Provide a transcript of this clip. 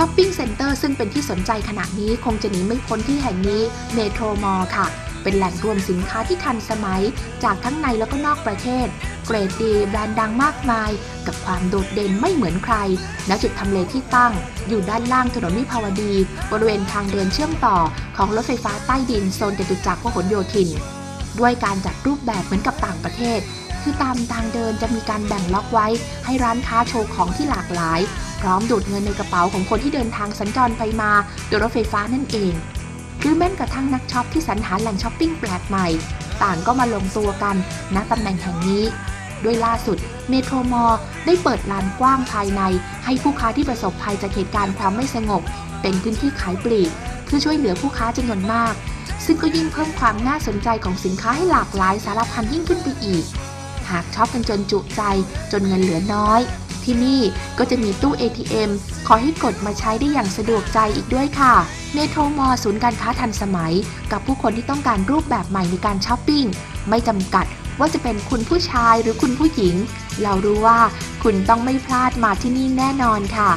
ช็อปปิ้งเซ็นเตอร์ซึ่งเป็นที่สนใจขณะนี้คงจะหนีไม่พ้นที่แห่งนี้เมโทรมอลค่ะ เป็นแหล่งรวมสินค้าที่ทันสมัย จากทั้งในแล้วก็นอกประเทศ เกรดดีแบรนด์ดังมากมาย กับความโดดเด่นไม่เหมือนใคร ณจุดทำเลที่ตั้ง อยู่ด้านล่างถนนวิภาวดี บริเวณทางเดินเชื่อมต่อ ของรถไฟฟ้าใต้ดินโซนจตุจักรพหลโยธิน ด้วยการจัดรูปแบบเหมือนกับต่างประเทศ คือตามทางเดินจะมีการแบ่งล็อกไว้ ให้ร้านค้าโชว์ของที่หลากหลาย พร้อมดูดเงินในกระเป๋าของคนที่เดินทางสัญจรไปมาโดยรถไฟฟ้านั่นเอง หรือแม้กระทั่งนักช็อปที่สรรหาแหล่งช้อปปิ้งแปลกใหม่ ต่างก็มาลงตัวกันณตำแหน่งแห่งนี้ ด้วยล่าสุดเมโทรมอลได้เปิดลานกว้างภายใน ให้ผู้ค้าที่ประสบภัยจากเหตุการณ์ความไม่สงบ เป็นพื้นที่ขายปลีกเพื่อช่วยเหลือผู้ค้าจำนวนมาก ซึ่งก็ยิ่งเพิ่มความน่าสนใจของสินค้าให้หลากหลายสารพันยิ่งขึ้นไปอีก หากช็อปกันจนจุใจจนเงินเหลือน้อย ที่นี่ก็จะมีตู้ ATM ขอให้กดมาใช้ได้อย่างสะดวกใจอีกด้วยค่ะ เมโทรมอลศูนย์การค้าทันสมัย กับผู้คนที่ต้องการรูปแบบใหม่ในการช้อปปิ้ง ไม่จำกัดว่าจะเป็นคุณผู้ชายหรือคุณผู้หญิง เรารู้ว่าคุณต้องไม่พลาดมาที่นี่แน่นอนค่ะ